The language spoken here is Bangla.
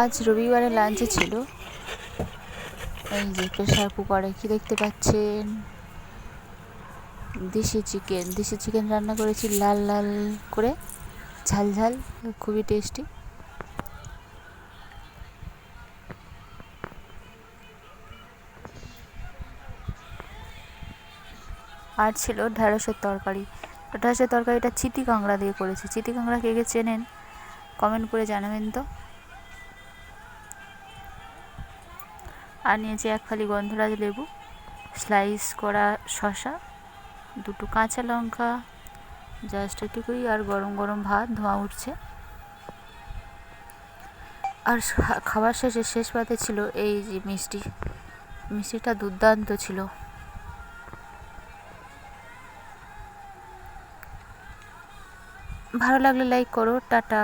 আজ রবিবারে লাঞ্চে ছিল। এই যে প্রেশার কুকারে কি দেখতে পাচ্ছেন? দেশি চিকেন দেশি চিকেন রান্না করেছি লাল লাল করে। ঝাল ঝাল, খুবই টেস্টি আর ছিল ঢ্যাঁড়সের তরকারি। ঢ্যাঁড়সের তরকারিটা চিতি কাঁকড়া দিয়ে করেছি। চিতি কাঁকড়া কে কে চেনেন? কমেন্ট করে জানাবেন তো। আর নিয়েছি এক ফালি গন্ধরাজ লেবু স্লাইস করা শশা দুটো কাঁচা লঙ্কা জাস্ট এটুকুই আর গরম গরম ভাত, ধোঁয়া উঠছে। আর খাবার শেষে শেষ পাতে ছিল এই যে মিষ্টি। মিষ্টিটা দুর্দান্ত ছিল। ভালো লাগলে লাইক করো, টাটা।